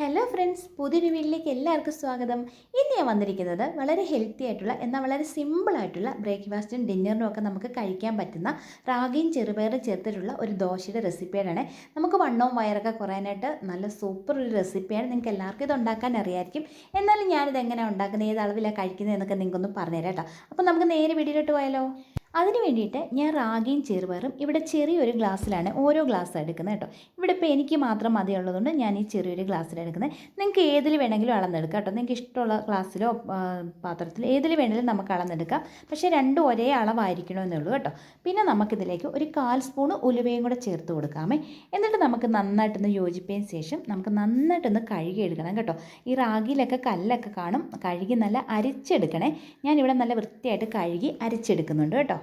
Hello friends പുതിയൊരു വീട്ടിലേക്ക് എല്ലാവർക്കും സ്വാഗതം. ഇന്ന് ഞാൻ വന്നിരിക്കുന്നത് വളരെ ഹെൽത്തി ആയിട്ടുള്ള എന്നാൽ വളരെ സിമ്പിളായിട്ടുള്ള ബ്രേക്ക്ഫാസ്റ്റും ഡിന്നറിനും ഒക്കെ നമുക്ക് കഴിക്കാൻ പറ്റുന്ന റാഗിയും ചെറുപയറും ചേർത്തിട്ടുള്ള ഒരു ദോശയുടെ റെസിപ്പിയാണ് നമുക്ക് വണ്ണവും വയറൊക്കെ കുറയാനായിട്ട് നല്ല സൂപ്പർ ഒരു റെസിപ്പിയാണ് നിങ്ങൾക്ക് എല്ലാവർക്കും ഇത് ഉണ്ടാക്കാൻ അറിയായിരിക്കും. എന്നാലും ഞാനിത് എങ്ങനെയാണ് ഉണ്ടാക്കുന്നത് ഏത് അളവിലാണ് കഴിക്കുന്നത് എന്നൊക്കെ നിങ്ങൾക്കൊന്ന് പറഞ്ഞുതരാം കേട്ടോ അപ്പോൾ നമുക്ക് നേരെ വീഡിയോയിലോട്ട് പോയാലോ? അതിന് വേണ്ടിയിട്ട് ഞാൻ റാഗിയും ചെറുപയറും ഇവിടെ ചെറിയൊരു ഗ്ലാസ്സിലാണ് ഓരോ ഗ്ലാസ് എടുക്കുന്നത് കേട്ടോ. ഇവിടെ ഇപ്പോൾ എനിക്ക് മാത്രം മതിയുള്ളതുകൊണ്ട് ഞാൻ ഈ ചെറിയൊരു ഗ്ലാസ്സിൽ എടുക്കുന്നത്. നിങ്ങൾക്ക് ഏതിൽ വേണമെങ്കിലും അളന്നെടുക്കാം കേട്ടോ. നിങ്ങൾക്ക് ഇഷ്ടമുള്ള ഗ്ലാസ്സിലോ പാത്രത്തിലോ ഏതിൽ വേണമെങ്കിലും നമുക്ക് അളന്നെടുക്കാം. പക്ഷേ രണ്ടും ഒരേ അളവായിരിക്കണമെന്നേ ഉള്ളൂ കേട്ടോ. പിന്നെ നമുക്കിതിലേക്ക് ഒരു കാൽ സ്പൂൺ ഉലുവയും കൂടെ ചേർത്ത് കൊടുക്കാമേ. എന്നിട്ട് നമുക്ക് നന്നായിട്ടൊന്ന് യോജിപ്പിയതിന് ശേഷം നമുക്ക് നന്നായിട്ടൊന്ന് കഴുകിയെടുക്കണം കേട്ടോ. ഈ റാഗിയിലൊക്കെ കല്ലൊക്കെ കാണും. കഴുകി നല്ല അരിച്ചെടുക്കണേ. ഞാനിവിടെ നല്ല വൃത്തിയായിട്ട് കഴുകി അരിച്ചെടുക്കുന്നുണ്ട് കേട്ടോ.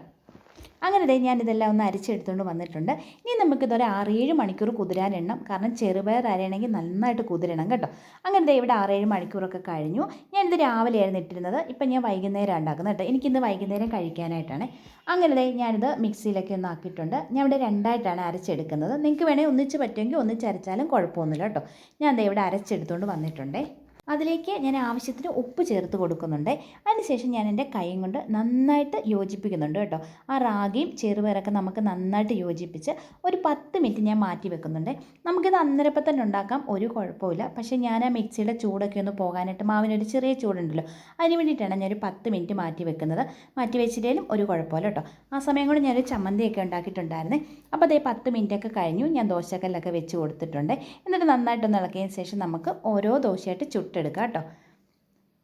അങ്ങനെ ദേ ഞാനിതെല്ലാം ഒന്ന് അരിച്ചെടുത്തുകൊണ്ട് വന്നിട്ടുണ്ട്. ഇനി നമുക്കിതൊരു ആറേഴ് മണിക്കൂർ കുതിരാൻ എണ്ണം. കാരണം ചെറുപയർ അരയണമെങ്കിൽ നന്നായിട്ട് കുതിരണം കേട്ടോ. അങ്ങനെ ദേ ഇവിടെ ആറേഴ് മണിക്കൂറൊക്കെ കഴിഞ്ഞു. ഞാനിത് രാവിലെ ആയിരുന്നു ഇട്ടിരുന്നത്. ഇപ്പം ഞാൻ വൈകുന്നേരം ഉണ്ടാക്കുന്നത് കേട്ടോ. എനിക്കിന്ന് വൈകുന്നേരം കഴിക്കാനായിട്ടാണ്. അങ്ങനെ ദേ ഞാനിത് മിക്സിയിലൊക്കെ ഒന്ന് ആക്കിയിട്ടുണ്ട്. ഞാൻ ഇവിടെ രണ്ടായിട്ടാണ് അരച്ചെടുക്കുന്നത്. നിങ്ങൾക്ക് വേണമെങ്കിൽ ഒന്നിച്ച് പറ്റുമെങ്കിൽ ഒന്നിച്ച് അരച്ചാലും കുഴപ്പമൊന്നുമില്ല കേട്ടോ. ഞാൻ ദേ ഇവിടെ അരച്ചെടുത്തുകൊണ്ട് വന്നിട്ടുണ്ടേ. അതിലേക്ക് ഞാൻ ആവശ്യത്തിന് ഉപ്പ് ചേർത്ത് കൊടുക്കുന്നുണ്ട്. അതിനുശേഷം ഞാൻ എന്റെ കൈയും കൊണ്ട് നന്നായിട്ട് യോജിപ്പിക്കുന്നുണ്ട് കേട്ടോ. ആ റാഗിയും ചെറുപയറൊക്കെ നമുക്ക് നന്നായിട്ട് യോജിപ്പിച്ച് ഒരു പത്ത് മിനിറ്റ് ഞാൻ മാറ്റി വെക്കുന്നുണ്ട്. നമുക്കിത് അന്നേരപ്പം തന്നെ ഉണ്ടാക്കാം ഒരു കുഴപ്പമില്ല. പക്ഷേ ഞാൻ ആ മിക്സിയുടെ ചൂടൊക്കെ ഒന്ന് പോകാനായിട്ട് മാവിനൊരു ചെറിയ ചൂടുണ്ടല്ലോ അതിന് വേണ്ടിയിട്ടാണ് ഒരു പത്ത് മിനിറ്റ് മാറ്റി വെക്കുന്നത്. മാറ്റി വെച്ചിട്ടേലും ഒരു കുഴപ്പമില്ല കേട്ടോ. ആ സമയം കൊണ്ട് ഞാനൊരു ചമ്മന്തിയൊക്കെ ഉണ്ടാക്കിയിട്ടുണ്ടായിരുന്നേ. അപ്പോൾ അതേ പത്ത് മിനിറ്റൊക്കെ കഴിഞ്ഞു ഞാൻ ദോശക്കല്ലൊക്കെ വെച്ച് കൊടുത്തിട്ടുണ്ട്. എന്നിട്ട് നന്നായിട്ടൊന്ന് ഇളക്കിയതിന് ശേഷം നമുക്ക് ഓരോ ദോശയായിട്ട് ചുട്ടെടുക്കാം കേട്ടോ.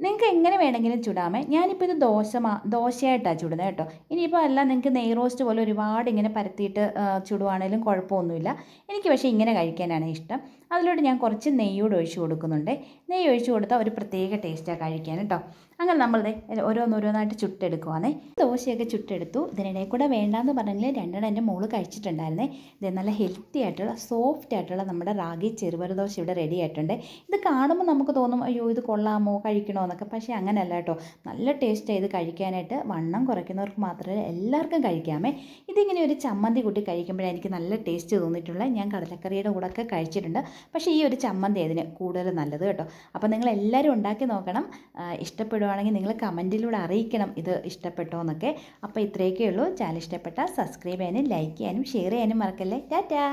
നിങ്ങൾക്ക് എങ്ങനെ വേണമെങ്കിലും ചുടാമേ. ഞാനിപ്പോൾ ഇത് ദോശ ദോശയായിട്ടാണ് ചുടുന്നത് കേട്ടോ. ഇനിയിപ്പോൾ അല്ല നിങ്ങൾക്ക് നെയ് റോസ്റ്റ് പോലെ ഒരുപാട് ഇങ്ങനെ പരത്തിയിട്ട് ചുടുവാണേലും കുഴപ്പമൊന്നുമില്ല. എനിക്ക് പക്ഷേ ഇങ്ങനെ കഴിക്കാനാണ് ഇഷ്ടം. അതിലൂടെ ഞാൻ കുറച്ച് നെയ്യൂടെ ഒഴിച്ചു കൊടുക്കുന്നുണ്ട്. നെയ്യ് ഒഴിച്ചു കൊടുത്താൽ ഒരു പ്രത്യേക ടേസ്റ്റാണ് കഴിക്കാൻ കേട്ടോ. അങ്ങനെ നമ്മൾ ഓരോന്നോരോന്നായിട്ട് ചുട്ടെടുക്കുവാണേ. ദോശയൊക്കെ ചുട്ടെടുത്തു. ഇതിനിടയിൽ കൂടെ വേണ്ടാന്ന് പറഞ്ഞെങ്കിൽ രണ്ടെണ്ണം എന്റെ മോൾ കഴിച്ചിട്ടുണ്ടായിരുന്നേ. ഇത് നല്ല ഹെൽത്തി ആയിട്ടുള്ള സോഫ്റ്റ് ആയിട്ടുള്ള നമ്മുടെ റാഗി ചെറുപയർ ദോശ ഇവിടെ റെഡി ആയിട്ടുണ്ട്. ഇത് കാണുമ്പോൾ നമുക്ക് തോന്നും അയ്യോ ഇത് കൊള്ളാമോ? കഴിക്കണോ എന്നൊക്കെ. പക്ഷേ അങ്ങനെയല്ല കേട്ടോ. നല്ല ടേസ്റ്റ് ചെയ്ത് കഴിക്കാനായിട്ട് വണ്ണം കുറയ്ക്കുന്നവർക്ക് മാത്രമല്ല എല്ലാവർക്കും കഴിക്കാമേ. ഇതിങ്ങനെ ഒരു ചമ്മന്തി കൂട്ടി കഴിക്കുമ്പോഴേ എനിക്ക് നല്ല ടേസ്റ്റ് തോന്നിയിട്ടുള്ളത് ഞാൻ കടലക്കറിയുടെ കൂടെ ഒക്കെ കഴിച്ചിട്ടുണ്ട്. പക്ഷേ ഈ ഒരു ചമ്മന്തി അതിന് കൂടുതൽ നല്ലത് കേട്ടോ. അപ്പോൾ നിങ്ങൾ എല്ലാവരും ഉണ്ടാക്കി നോക്കണം. ഇഷ്ടപ്പെടുവാണെങ്കിൽ നിങ്ങൾ കമന്റിലൂടെ അറിയിക്കണം ഇത് ഇഷ്ടപ്പെട്ടോ എന്നൊക്കെ. അപ്പോൾ ഇത്രയൊക്കെ ഉള്ളൂ. ചാനൽ ഇഷ്ടപ്പെട്ടാൽ സബ്സ്ക്രൈബ് ചെയ്യാനും ലൈക്ക് ചെയ്യാനും ഷെയർ ചെയ്യാനും മറക്കല്ലേ. ടാറ്റാ.